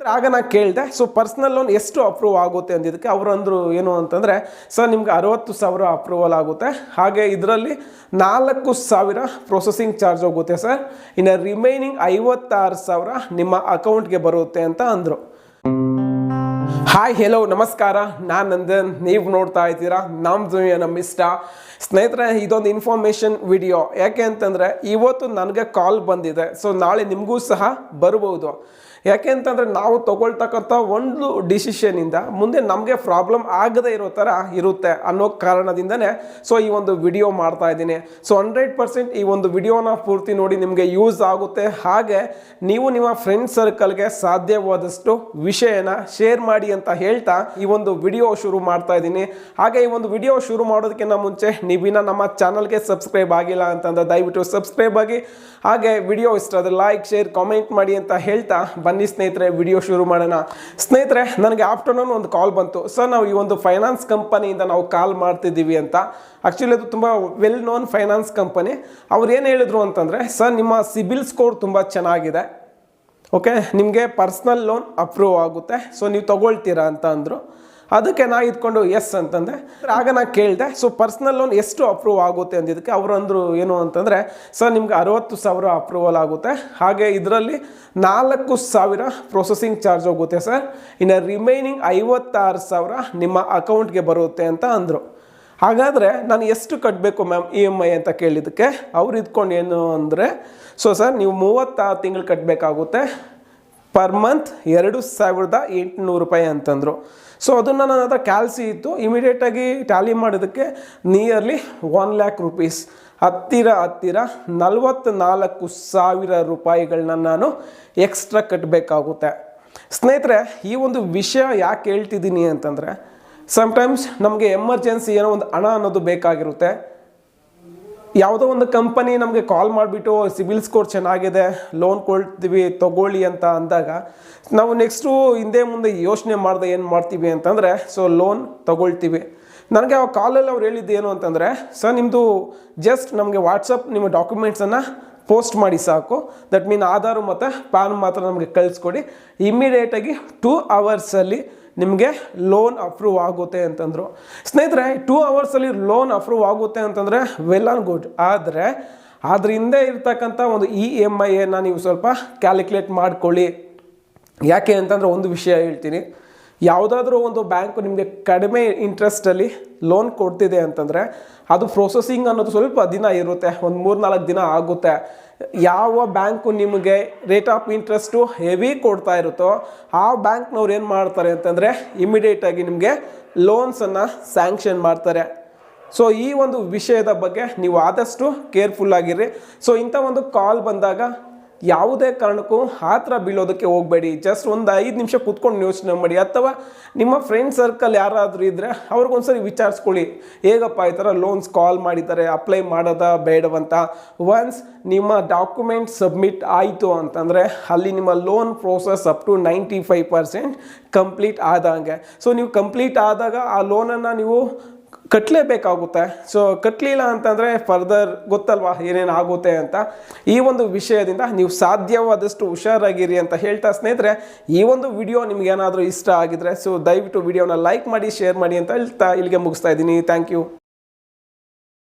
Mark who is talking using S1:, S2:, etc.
S1: ಆಗ ನಾ ಕೇಳಿದೆ ಸೊ ಪರ್ಸ್ನಲ್ ಲೋನ್ ಎಷ್ಟು ಅಪ್ರೂವ್ ಆಗುತ್ತೆ? ಅಂದಿದ್ದಕ್ಕೆ ಅವರು ಅಂದರು, ಏನು ಅಂತಂದರೆ, ಸರ್, ನಿಮ್ಗೆ ಅರವತ್ತು ಸಾವಿರ ಅಪ್ರೂವಲ್ ಆಗುತ್ತೆ. ಹಾಗೆ ಇದರಲ್ಲಿ ನಾಲ್ಕು ಸಾವಿರ ಪ್ರೊಸೆಸಿಂಗ್ ಚಾರ್ಜ್ ಹೋಗುತ್ತೆ, ಸರ್. ಇನ್ನು ರಿಮೈನಿಂಗ್ ಐವತ್ತಾರು ಸಾವಿರ ನಿಮ್ಮ ಅಕೌಂಟ್ಗೆ ಬರುತ್ತೆ, ಅಂತ ಅಂದರು. ಹಾಯ್ ಹೆಲೋ ನಮಸ್ಕಾರ. ನಾನು ನಂದನ್. ನೀವು ನೋಡ್ತಾ ಇದ್ದೀರಾ? ನಮ್ಮ ನಮ್ಮ ಇಷ್ಟ. ಸ್ನೇಹಿತರೆ, ಇದೊಂದು ಇನ್ಫಾರ್ಮೇಷನ್ ವಿಡಿಯೋ ಯಾಕೆ ಅಂತಂದರೆ, ಇವತ್ತು ನನಗೆ ಕಾಲ್ ಬಂದಿದೆ. ಸೊ ನಾಳೆ ನಿಮಗೂ ಸಹ ಬರ್ಬೋದು. ಯಾಕೆ ಅಂತಂದರೆ, ನಾವು ತಗೊಳ್ತಕ್ಕಂಥ ಒಂದು ಡಿಸಿಷನಿಂದ ಮುಂದೆ ನಮಗೆ ಪ್ರಾಬ್ಲಮ್ ಆಗದೇ ಇರೋ ಥರ ಇರುತ್ತೆ ಅನ್ನೋ ಕಾರಣದಿಂದನೇ ಸೊ ಈ ಒಂದು ವಿಡಿಯೋ ಮಾಡ್ತಾ ಇದ್ದೀನಿ. ಸೊ ಹಂಡ್ರೆಡ್ ಪರ್ಸೆಂಟ್ ಈ ಒಂದು ವಿಡಿಯೋನ ಪೂರ್ತಿ ನೋಡಿ ನಿಮಗೆ ಯೂಸ್ ಆಗುತ್ತೆ. ಹಾಗೆ, ನೀವು ನಿಮ್ಮ ಫ್ರೆಂಡ್ ಸರ್ಕಲ್ಗೆ ಸಾಧ್ಯವಾದಷ್ಟು ವಿಷಯನ ಶೇರ್ ಮಾಡಿ. ಅಂತ ಹೇಳ್ತಾ ಈ ಒಂದು ವಿಡಿಯೋ ಶುರು ಮಾಡ್ತಾ ಇದ್ದೀನಿ. ಹಾಗೆ ಈ ಒಂದು ವಿಡಿಯೋ ಶುರು ಮಾಡೋದಕ್ಕಿಂತ ಮುಂಚೆ ನೀವಿನ ನಮ್ಮ ಚಾನಲ್ಗೆ ಸಬ್ಸ್ಕ್ರೈಬ್ ಆಗಿಲ್ಲ ಅಂತಂದ್ರೆ ದಯವಿಟ್ಟು ಸಬ್ಸ್ಕ್ರೈಬ್ ಆಗಿ. ಹಾಗೆ ವಿಡಿಯೋ ಇಷ್ಟ ಆದರೆ ಲೈಕ್ ಶೇರ್ ಕಾಮೆಂಟ್ ಮಾಡಿ ಅಂತ ಹೇಳ್ತಾ ಬನ್ನಿ ಸ್ನೇಹಿತರೆ, ವಿಡಿಯೋ ಶುರು ಮಾಡೋಣ. ಸ್ನೇಹಿತರೆ, ನನಗೆ ಆಫ್ಟರ್ನೂನ್ ಒಂದು ಕಾಲ್ ಬಂತು. ಸರ್ ನಾವು ಈ ಒಂದು ಫೈನಾನ್ಸ್ ಕಂಪನಿಯಿಂದ ನಾವು ಕಾಲ್ ಮಾಡ್ತಿದ್ದೀವಿ ಅಂತ. ಆ್ಯಕ್ಚುಲಿ ಅದು ತುಂಬ ವೆಲ್ ನೋನ್ ಫೈನಾನ್ಸ್ ಕಂಪನಿ ಅವ್ರು ಏನು ಹೇಳಿದ್ರು ಅಂತಂದರೆ ಸರ್ ನಿಮ್ಮ ಸಿಬಿಲ್ ಸ್ಕೋರ್ ತುಂಬ ಚೆನ್ನಾಗಿದೆ. ಓಕೆ ನಿಮಗೆ ಪರ್ಸ್ನಲ್ ಲೋನ್ ಅಪ್ರೂವ್ ಆಗುತ್ತೆ. ಸೊ ನೀವು ತೊಗೊಳ್ತೀರಾ ಅಂತ ಅಂದರು. ಅದಕ್ಕೆ ನಾ ಇದ್ಕೊಂಡು ಎಸ್ ಅಂತಂದೆ. ಆಗ ನಾ ಕೇಳಿದೆ ಸೊ ಪರ್ಸ್ನಲ್ ಲೋನ್ ಎಷ್ಟು ಅಪ್ರೂವ್ ಆಗುತ್ತೆ ಅಂದಿದ್ದಕ್ಕೆ ಅವರು ಅಂದರು ಏನು ಅಂತಂದರೆ ಸರ್ ನಿಮ್ಗೆ ಅರವತ್ತು ಸಾವಿರ ಅಪ್ರೂವಲ್ ಆಗುತ್ತೆ. ಹಾಗೆ ಇದರಲ್ಲಿ ನಾಲ್ಕು ಸಾವಿರ ಪ್ರೊಸೆಸಿಂಗ್ ಚಾರ್ಜ್ ಹೋಗುತ್ತೆ ಸರ್ ಇನ್ನು ರಿಮೈನಿಂಗ್ ಐವತ್ತಾರು ಸಾವಿರ ನಿಮ್ಮ ಅಕೌಂಟ್ಗೆ ಬರುತ್ತೆ ಅಂತ ಅಂದರು. ಹಾಗಾದರೆ ನಾನು ಎಷ್ಟು ಕಟ್ಟಬೇಕು ಮ್ಯಾಮ್ ಇ ಎಂ ಐ ಅಂತ ಕೇಳಿದ್ದಕ್ಕೆ? ಅವ್ರು ಇದ್ಕೊಂಡು ಏನು ಅಂದರೆ ಸೊ ಸರ್ ನೀವು ಮೂವತ್ತಾರು ತಿಂಗಳು ಕಟ್ಟಬೇಕಾಗುತ್ತೆ ಪರ್ ಮಂತ್ ಎರಡು ಸಾವಿರದ ಎಂಟುನೂರು ರೂಪಾಯಿ ಅಂತಂದರು. ಸೊ ಅದನ್ನು ನನ್ನ ಹತ್ರ ಕ್ಯಾಲ್ಸಿ ಇತ್ತು. ಇಮಿಡಿಯೇಟಾಗಿ ಟ್ಯಾಲಿ ಮಾಡೋದಕ್ಕೆ ನಿಯರ್ಲಿ ಒನ್ ಲ್ಯಾಕ್ ರುಪೀಸ್ ಹತ್ತಿರ ಹತ್ತಿರ ನಲವತ್ತ್ನಾಲ್ಕು ಸಾವಿರ ರೂಪಾಯಿಗಳನ್ನ ನಾನು ಎಕ್ಸ್ಟ್ರಾ ಕಟ್ಟಬೇಕಾಗುತ್ತೆ ಸ್ನೇಹಿತರೆ, ಈ ಒಂದು ವಿಷಯ ಯಾಕೆ ಹೇಳ್ತಿದ್ದೀನಿ ಅಂತಂದರೆ ಸಮ್ಟೈಮ್ಸ್ ನಮಗೆ ಎಮರ್ಜೆನ್ಸಿ ಏನೋ ಒಂದು ಹಣ ಅನ್ನೋದು ಬೇಕಾಗಿರುತ್ತೆ. ಯಾವುದೋ ಒಂದು ಕಂಪನಿ ನಮಗೆ ಕಾಲ್ ಮಾಡಿಬಿಟ್ಟು ಸಿಬಿಲ್ ಸ್ಕೋರ್ ಚೆನ್ನಾಗಿದೆ ಲೋನ್ ಕೊಡ್ತೀವಿ, ತಗೊಳ್ಳಿ ಅಂತ ಅಂದಾಗ, ನಾವು ನೆಕ್ಸ್ಟು ಹಿಂದೆ ಮುಂದೆ ಯೋಚನೆ ಮಾಡಿದೆ ಏನು ಮಾಡ್ತೀವಿ ಅಂತಂದರೆ, ಸೊ ಲೋನ್ ತೊಗೊಳ್ತೀವಿ. ನನಗೆ ಆ ಕಾಲಲ್ಲಿ ಅವ್ರು ಹೇಳಿದ್ದು ಏನು ಅಂತಂದರೆ, ಸರ್ ನಿಮ್ಮದು ಜಸ್ಟ್ ನಮಗೆ ವಾಟ್ಸಪ್ ನಿಮ್ಮ ಡಾಕ್ಯುಮೆಂಟ್ಸನ್ನು ಪೋಸ್ಟ್ ಮಾಡಿ ಸಾಕು. ದಟ್ ಮೀನ್ ಆಧಾರು ಮತ್ತು ಪ್ಯಾನ್ ಮಾತ್ರ ನಮಗೆ ಕಳಿಸ್ಕೊಡಿ. ಇಮ್ಮಿಡಿಯೇಟಾಗಿ ಟೂ ಅವರ್ಸಲ್ಲಿ ನಿಮಗೆ ಲೋನ್ ಅಪ್ರೂವ್ ಆಗುತ್ತೆ ಅಂತಂದರು. ಸ್ನೇಹಿತರೆ ಟೂ ಅವರ್ಸಲ್ಲಿ ಲೋನ್ ಅಪ್ರೂವ್ ಆಗುತ್ತೆ ಅಂತಂದರೆ ವೆಲ್ ಆನ್ ಗುಡ್ ಆದರೆ ಅದ್ರ ಹಿಂದೆ ಇರ್ತಕ್ಕಂಥ ಒಂದು ಇ ಎಂ ಐಯನ್ನು ನೀವು ಸ್ವಲ್ಪ ಕ್ಯಾಲ್ಕುಲೇಟ್ ಮಾಡ್ಕೊಳ್ಳಿ. ಯಾಕೆ ಅಂತಂದರೆ ಒಂದು ವಿಷಯ ಹೇಳ್ತೀನಿ. ಯಾವುದಾದ್ರೂ ಒಂದು ಬ್ಯಾಂಕು ನಿಮಗೆ ಕಡಿಮೆ ಇಂಟ್ರೆಸ್ಟಲ್ಲಿ ಲೋನ್ ಕೊಡ್ತಿದೆ ಅಂತಂದರೆ ಅದು ಪ್ರೊಸೆಸಿಂಗ್ ಅನ್ನೋದು ಸ್ವಲ್ಪ ದಿನ ಇರುತ್ತೆ, ಒಂದು ಮೂರು ನಾಲ್ಕು ದಿನ ಆಗುತ್ತೆ. ಯಾವ ಬ್ಯಾಂಕು ನಿಮಗೆ ರೇಟ್ ಆಫ್ ಇಂಟ್ರೆಸ್ಟು ಹೆವಿ ಕೊಡ್ತಾ ಇರುತ್ತೋ, ಆ ಬ್ಯಾಂಕ್ನವ್ರು ಏನು ಮಾಡ್ತಾರೆ ಅಂತಂದರೆ ಇಮಿಡಿಯೇಟಾಗಿ ನಿಮಗೆ ಲೋನ್ಸನ್ನು ಸ್ಯಾಂಕ್ಷನ್ ಮಾಡ್ತಾರೆ. ಸೊ ಈ ಒಂದು ವಿಷಯದ ಬಗ್ಗೆ ನೀವು ಆದಷ್ಟು ಕೇರ್ಫುಲ್ ಆಗಿರಿ ಸೊ ಇಂಥ ಒಂದು ಕಾಲ್ ಬಂದಾಗ ಯಾವುದೇ ಕಾರಣಕ್ಕೂ ಹಾತ್ರ ಬೀಳೋದಕ್ಕೆ ಹೋಗಬೇಡಿ. ಜಸ್ಟ್ ಒಂದು ಐದು ನಿಮಿಷ ಕೂತ್ಕೊಂಡು ಯೋಚನೆ ಮಾಡಿ. ಅಥವಾ ನಿಮ್ಮ ಫ್ರೆಂಡ್ ಸರ್ಕಲ್ ಯಾರಾದರೂ ಇದ್ದರೆ ಅವ್ರಿಗೊಂದ್ಸರಿ ವಿಚಾರಿಸ್ಕೊಳ್ಳಿ. ಹೇಗಪ್ಪ ಈ ಥರ ಲೋನ್ಸ್ ಕಾಲ್ ಮಾಡಿದ್ದಾರೆ ಅಪ್ಲೈ ಮಾಡೋದಾ ಬೇಡವಂತ ಒನ್ಸ್ ನಿಮ್ಮ ಡಾಕ್ಯುಮೆಂಟ್ ಸಬ್ಮಿಟ್ ಆಯಿತು ಅಂತಂದರೆ ಅಲ್ಲಿ ನಿಮ್ಮ loan process up to ninety five percent complete ಆದಂಗೆ. ಸೊ ನೀವು ಕಂಪ್ಲೀಟ್ ಆದಾಗ ಆ ಲೋನನ್ನು ನೀವು ಕಟ್ಟಲೇಬೇಕಾಗುತ್ತೆ ಸೊ ಕಟ್ಟಲಿಲ್ಲ ಅಂತಂದರೆ ಫರ್ದರ್ ಗೊತ್ತಲ್ವಾ ಏನೇನು ಆಗುತ್ತೆ ಅಂತ? ಈ ಒಂದು ವಿಷಯದಿಂದ ನೀವು ಸಾಧ್ಯವಾದಷ್ಟು ಹುಷಾರಾಗಿರಿ ಅಂತ ಹೇಳ್ತಾ ಸ್ನೇಹಿತರೆ, ಈ ಒಂದು ವಿಡಿಯೋ ನಿಮಗೇನಾದರೂ ಇಷ್ಟ ಆಗಿದ್ರೆ ಸೊ ದಯವಿಟ್ಟು ವಿಡಿಯೋನ ಲೈಕ್ ಮಾಡಿ ಶೇರ್ ಮಾಡಿ ಅಂತ ಹೇಳ್ತಾ ಇಲ್ಲಿಗೆ ಮುಗಿಸ್ತಾ ಇದ್ದೀನಿ. Thank you